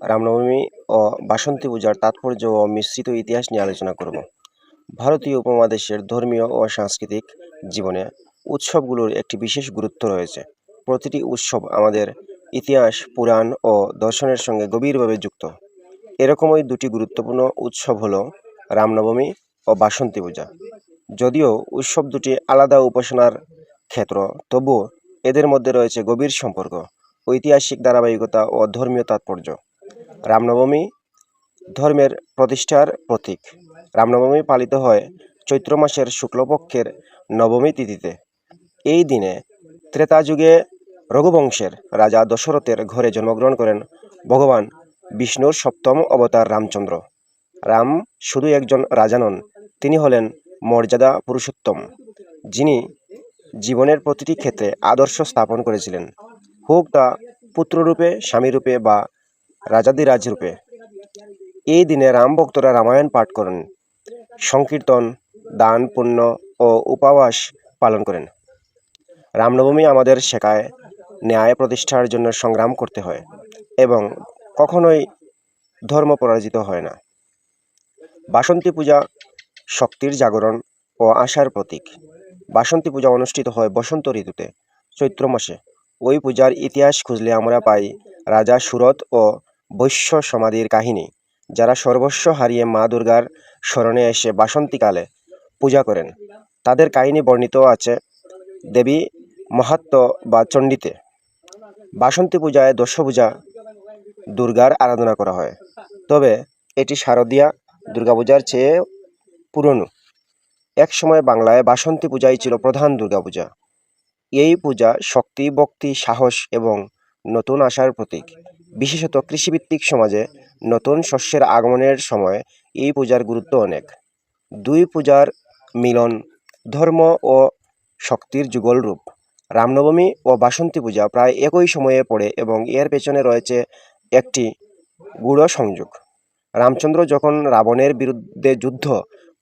রামনবমী ও বাসন্তী পূজার তাৎপর্য ও মিশ্রিত ইতিহাস নিয়ে আলোচনা করব। ভারতীয় উপমহাদেশের ধর্মীয় ও সাংস্কৃতিক জীবনে উৎসবগুলোর একটি বিশেষ গুরুত্ব রয়েছে। প্রতিটি উৎসব আমাদের ইতিহাস, পুরাণ ও দর্শনের সঙ্গে গভীরভাবে যুক্ত। এরকমই দুটি গুরুত্বপূর্ণ উৎসব হলো রামনবমী ও বাসন্তী পূজা। যদিও উৎসব দুটি আলাদা উপাসনার ক্ষেত্র, তবুও এদের মধ্যে রয়েছে গভীর সম্পর্ক। ঐতিহাসিক ধারাবাহিকতা ও ধর্মীয় তাৎপর্য। রামনবমী ধর্মের প্রতিষ্ঠার প্রতীক। রামনবমী পালিত হয় চৈত্র মাসের শুক্লপক্ষের নবমী তিথিতে। এই দিনে ত্রেতা যুগে রঘুবংশের রাজা দশরথের ঘরে জন্মগ্রহণ করেন ভগবান বিষ্ণুর সপ্তম অবতার রামচন্দ্র। রাম শুধু একজন রাজা নন, তিনি হলেন মর্যাদা পুরুষোত্তম, যিনি জীবনের প্রতিটি ক্ষেত্রে আদর্শ স্থাপন করেছিলেন। হোক তা পুত্ররূপে স্বামীরূপে বা রাজাদিরাজ রূপে। এই দিনে রাম ভক্তরা রামায়ণ পাঠ করেন, সংকীর্তন, দান, পুণ্য ও উপবাস পালন করেন। রামনবমী আমাদের শেখায় ন্যায় প্রতিষ্ঠার জন্য সংগ্রাম করতে হয় এবং কখনোই ধর্ম পরাজিত হয় না। বাসন্তী পূজা শক্তির জাগরণ ও আশার প্রতীক। বাসন্তী পূজা অনুষ্ঠিত হয় বসন্ত ঋতুতে, চৈত্র মাসে। ওই পূজার ইতিহাস খুঁজলে আমরা পাই রাজা সুরত ও বৈশ্য সমাধির কাহিনী। যারা সর্বস্ব হারিয়ে মা দুর্গার স্মরণে এসে বাসন্তীকালে পূজা করেন, তাদের কাহিনী বর্ণিত আছে দেবী মহাত্ম বা চণ্ডীতে। বাসন্তী পূজায় দশভূজা দুর্গার আরাধনা করা হয়। তবে এটি শারদীয়া দুর্গাপূজার চেয়ে পুরনো। এক সময় বাংলায় বাসন্তী পূজাই ছিল প্রধান দুর্গাপূজা। এই পূজা শক্তি, ভক্তি, সাহস এবং নতুন আশার প্রতীক। বিশেষত কৃষিভিত্তিক সমাজে নতুন শস্যের আগমনের সময় এই পূজার গুরুত্ব অনেক। দুই পূজার মিলন ধর্ম ও শক্তির যুগল রূপ। রামনবমী ও বাসন্তী পূজা প্রায় একই সময়ে পড়ে এবং এর পেছনে রয়েছে একটি গূঢ় সংযোগ। রামচন্দ্র যখন রাবণের বিরুদ্ধে যুদ্ধ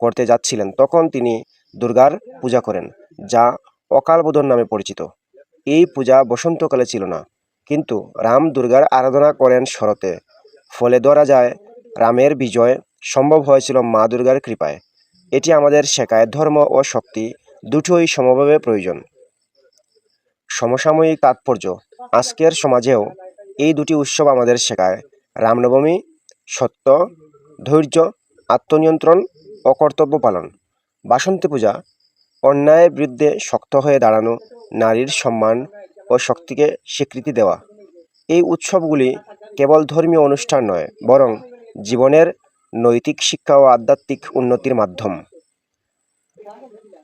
করতে যাচ্ছিলেন, তখন তিনি দুর্গার পূজা করেন, যা অকালবোধন নামে পরিচিত। এই পূজা বসন্তকালে ছিল না। কিন্তু রাম দুর্গার আরাধনা করেন শরতে। ফলে ধরা যায়, রামের বিজয় সম্ভব হয়েছিল মা দুর্গার কৃপায়। এটি আমাদের শেখায় ধর্ম ও শক্তি দুটোই সমভাবে প্রয়োজন। সমসাময়িক তাৎপর্য, আজকের সমাজেও এই দুটি উৎসব আমাদের শেখায়। রামনবমী, সত্য, ধৈর্য, আত্মনিয়ন্ত্রণ ও কর্তব্য পালন। বাসন্তী পূজা অন্যায়ের বিরুদ্ধে শক্ত হয়ে দাঁড়ানো নারীর সম্মান ও শক্তিকে স্বীকৃতি দেওয়া। এই উৎসবগুলি কেবল ধর্মীয় অনুষ্ঠান নয়, বরং জীবনের নৈতিক শিক্ষা ও আধ্যাত্মিক উন্নতির মাধ্যম।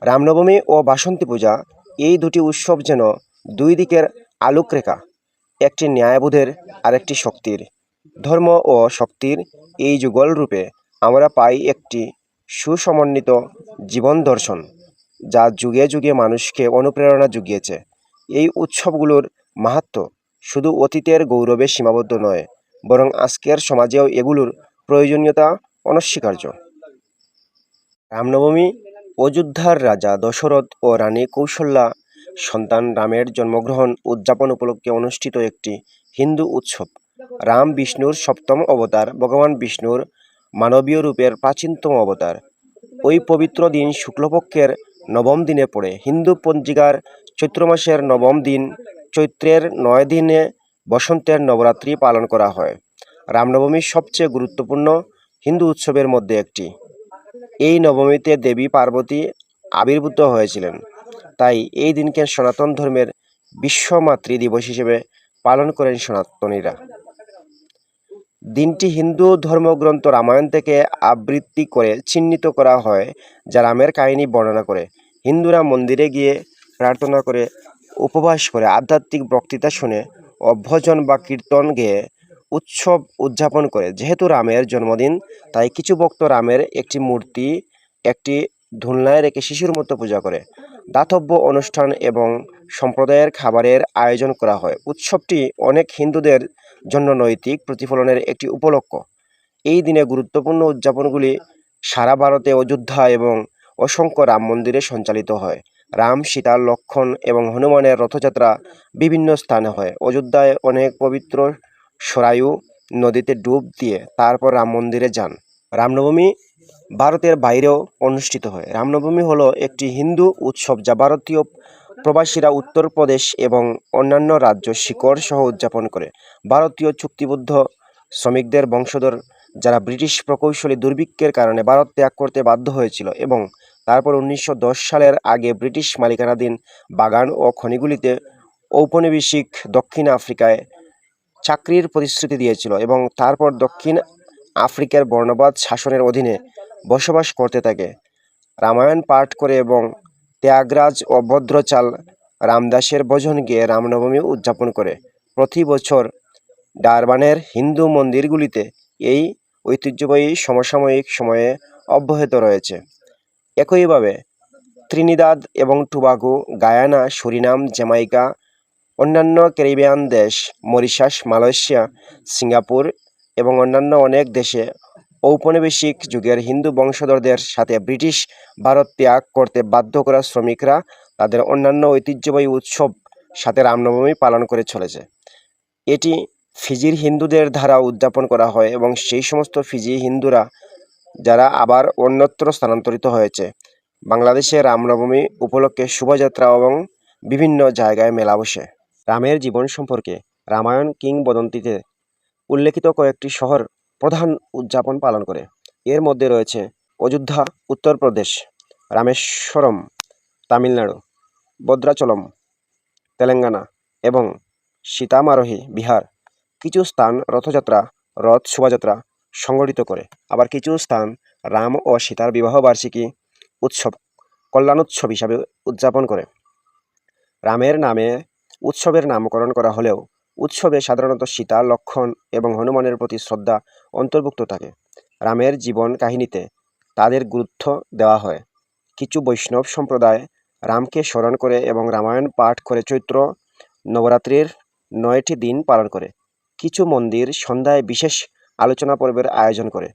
রামনবমী ও বাসন্তী পূজা, এই দুটি উৎসব যেন দুই দিকের আলোকরেখা, একটি ন্যায়বোধের আরেকটি শক্তির। ধর্ম ও শক্তির এই যুগল রূপে আমরা পাই একটি সুসমন্বিত জীবন দর্শন। যা যুগে যুগে মানুষকে অনুপ্রেরণা জুগিয়েছে। এই উৎসবগুলোর মাহাত্ম্য শুধু অতীতের গৌরবে সীমাবদ্ধ নয়, বরং আজকের সমাজেও এগুলোর প্রয়োজনীয়তা অনস্বীকার্য। রামনবমী, অযোধ্যার রাজা দশরথ ও রানী কৌশল্যা সন্তান রামের জন্মগ্রহণ উদযাপন উপলক্ষে অনুষ্ঠিত একটি হিন্দু উৎসব। রাম বিষ্ণুর সপ্তম অবতার, ভগবান বিষ্ণুর মানবীয় রূপের প্রাচীনতম অবতার। ওই পবিত্র দিন শুক্লপক্ষের নবম দিনে পড়ে। হিন্দু পঞ্জিকার চৈত্র মাসের নবম দিন, চৈত্রের নয় দিনে বসন্তের নবরাত্রি পালন করা হয়। রামনবমী সবচেয়ে গুরুত্বপূর্ণ হিন্দু উৎসবের মধ্যে একটি। এই নবমীতে দেবী পার্বতী আবির্ভূত হয়েছিলেন। তাই এই দিনকে সনাতন ধর্মের বিশ্বমাতৃ দিবস হিসেবে পালন করেন সনাতনীরা। দিনটি হিন্দু ধর্মগ্রন্থ রামায়ণ থেকে আবৃত্তি করে চিহ্নিত করা হয়, যা রামের কাহিনী বর্ণনা করে। হিন্দুরা মন্দিরে গিয়ে প্রার্থনা করে, উপবাস করে, আধ্যাত্মিক বক্তৃতা শুনে অভ্যজন বা কীর্তন গেয়ে উৎসব উদযাপন করে। যেহেতু রামের জন্মদিন, তাই কিছু ভক্ত রামের একটি মূর্তি, একটি ধুলনায় রেখে শিশুর মতো পূজা করে। দাতব্য অনুষ্ঠান এবং সম্প্রদায়ের খাবারের আয়োজন করা হয়। উৎসবটি অনেক হিন্দুদের জন্য নৈতিক প্রতিফলনের একটি উপলক্ষ। এই দিনে গুরুত্বপূর্ণ উদযাপনগুলি সারা ভারতে অযোধ্যা এবং অসংখ্য রাম মন্দিরে সঞ্চালিত হয়। রাম, সীতা, লক্ষণ এবং হনুমানের রথযাত্রা বিভিন্ন স্থানে হয়। অযোধ্যায় অনেক পবিত্র সরায়ু নদীতে ডুব দিয়ে তারপর রাম মন্দিরে যান। রামনবমী ভারতের বাইরেও অনুষ্ঠিত হয়। রামনবমী হলো একটি হিন্দু উৎসব যা ভারতীয় প্রবাসীরা উত্তরপ্রদেশ এবং অন্যান্য রাজ্য শিকড় সহ উদযাপন করে। ভারতীয় চুক্তিবদ্ধ শ্রমিকদের বংশধর যারা ব্রিটিশ প্রকৌশলী দুর্ভিক্ষের কারণে ভারত ত্যাগ করতে বাধ্য হয়েছিল এবং তারপর উনিশশো দশ সালের আগে ব্রিটিশ মালিকানাধীন বাগান ও খনিগুলিতে ঔপনিবেশিক দক্ষিণ আফ্রিকায় চাকরির প্রতিশ্রুতি দিয়েছিল এবং তারপর দক্ষিণ আফ্রিকার বর্ণবাদ শাসনের অধীনে বসবাস করতে থাকে রামায়ণ পাঠ করে এবং ত্যাগরাজ ও ভদ্রচাল রামদাসের ভজন গিয়ে রামনবমী উদযাপন করে। প্রতি বছর ডারবানের হিন্দু মন্দিরগুলিতে এই ঐতিহ্যবাহী সমসাময়িক সময়ে অব্যাহত রয়েছে। একইভাবে ত্রিনিদাদ এবং টুবাগো, গায়ানা, সুরিনাম, জ্যামাইকা, অন্যান্য ক্যারিবিয়ান দেশ, মরিশাস, মালয়েশিয়া, সিঙ্গাপুর এবং অন্যান্য অনেক দেশে ঔপনিবেশিক যুগের হিন্দু বংশধরদের সাথে ব্রিটিশ ভারত ত্যাগ করতে বাধ্য করা শ্রমিকরা তাদের অন্যান্য ঐতিহ্যবাহী উৎসব সাথে রামনবমী পালন করে চলেছে। এটি ফিজির হিন্দুদের দ্বারা উদযাপন করা হয় এবং সেই সমস্ত ফিজি হিন্দুরা যারা আবার অন্যত্র স্থানান্তরিত হয়েছে। বাংলাদেশে রামনবমী উপলক্ষে শোভাযাত্রা এবং বিভিন্ন জায়গায় মেলা বসে। রামের জীবন সম্পর্কে রামায়ণ কিংবদন্তিতে উল্লেখিত কয়েকটি শহর প্রধান উদযাপন পালন করে। এর মধ্যে রয়েছে অযোধ্যা, উত্তরপ্রদেশ, রামেশ্বরম, তামিলনাড়ু, ভদ্রাচলম, তেলেঙ্গানা এবং সীতামারোহী, বিহার। কিছু স্থান রথযাত্রা, রথ শোভাযাত্রা সংগঠিত করে। আবার কিছু স্থান রাম ও সীতার বিবাহ বার্ষিকী উৎসব, কল্যাণোৎসব হিসাবে উদযাপন করে। রামের নামে উৎসবের নামকরণ করা হলেও উৎসবে সাধারণত সীতা, লক্ষণ এবং হনুমানের প্রতি শ্রদ্ধা অন্তর্ভুক্ত থাকে। রামের জীবন কাহিনীতে তাদের গুরুত্ব দেওয়া হয়। কিছু বৈষ্ণব সম্প্রদায় রামকে স্মরণ করে এবং রামায়ণ পাঠ করে চৈত্র নবরাত্রির নয়টি দিন পালন করে। কিছু মন্দির সন্ধ্যায় বিশেষ আলোচনা পর্বের আয়োজন করে।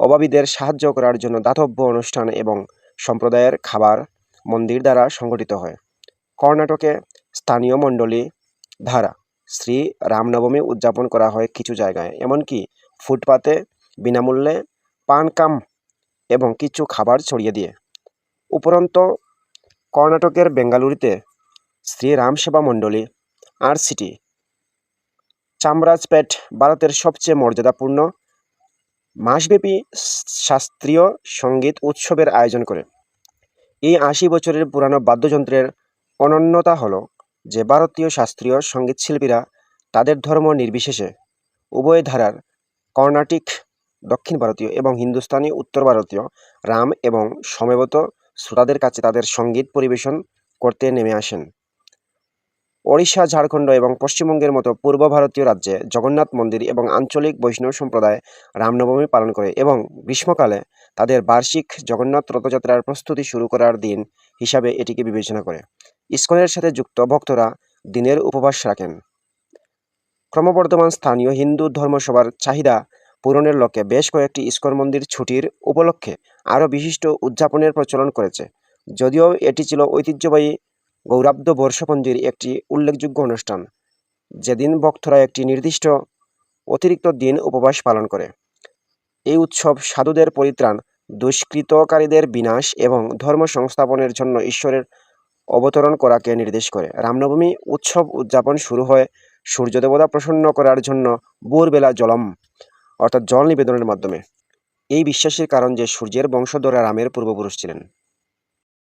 অভাবীদের সাহায্য করার জন্য দাতব্য অনুষ্ঠান এবং সম্প্রদায়ের খাবার মন্দির দ্বারা সংগঠিত হয়। কর্ণাটকে স্থানীয় মণ্ডলী দ্বারা শ্রী রামনবমী উদযাপন করা হয় কিছু জায়গায়। এমনকি ফুটপাতে বিনামূল্যে পান কাম এবং কিছু খাবার ছড়িয়ে দিয়ে। উপরন্ত কর্ণাটকের বেঙ্গালুরুতে শ্রী রাম সেবা মণ্ডলী, আর সিটি চামরাজপেট ভারতের সবচেয়ে মর্যাদাপূর্ণ মাসব্যাপী শাস্ত্রীয় সংগীত উৎসবের আয়োজন করে। এই আশি বছরের পুরানো বাদ্যযন্ত্রের অনন্যতা হলো যে ভারতীয় শাস্ত্রীয় সংগীত শিল্পীরা তাদের ধর্ম নির্বিশেষে উভয় ধারার কর্ণাটিক, দক্ষিণ ভারতীয় এবং হিন্দুস্তানি, উত্তর ভারতীয়, রাম এবং সমবেত শ্রোতাদের কাছে তাদের সংগীত পরিবেশন করতে নেমে আসেন। ওড়িশা, ঝাড়খণ্ড এবং পশ্চিমবঙ্গের মতো পূর্ব ভারতীয় রাজ্যে জগন্নাথ মন্দির এবং আঞ্চলিক বৈষ্ণব সম্প্রদায় রামনবমী পালন করে এবং গ্রীষ্মকালে তাদের বার্ষিক জগন্নাথ রথযাত্রার প্রস্তুতি শুরু করার দিন হিসাবে এটিকে বিবেচনা করে। ইস্কনের সাথে যুক্ত ভক্তরা দিনের উপবাস রাখেন। ক্রমবর্ধমান স্থানীয় হিন্দু ধর্মসভার চাহিদা পূরণের লক্ষ্যে বেশ কয়েকটি ইস্কন মন্দির ছুটির উপলক্ষে আরও বিশিষ্ট উদযাপনের প্রচলন করেছে, যদিও এটি ছিল ঐতিহ্যবাহী গৌরাব্দ বর্ষপঞ্জির একটি উল্লেখযোগ্য অনুষ্ঠান। যেদিন ভক্তরা একটি নির্দিষ্ট অতিরিক্ত দিন উপবাস পালন করে। এই উৎসব সাধুদের পরিত্রাণ, দুষ্কৃতকারীদের বিনাশ এবং ধর্ম সংস্থাপনের জন্য ঈশ্বরের অবতরণ করাকে নির্দেশ করে। রামনবমী উৎসব উদযাপন শুরু হয় সূর্যদেবতা প্রসন্ন করার জন্য বোরবেলা জলম, অর্থাৎ জল নিবেদনের মাধ্যমে। এই বিশ্বাসের কারণ যে সূর্যের বংশধরা রামের পূর্বপুরুষ ছিলেন।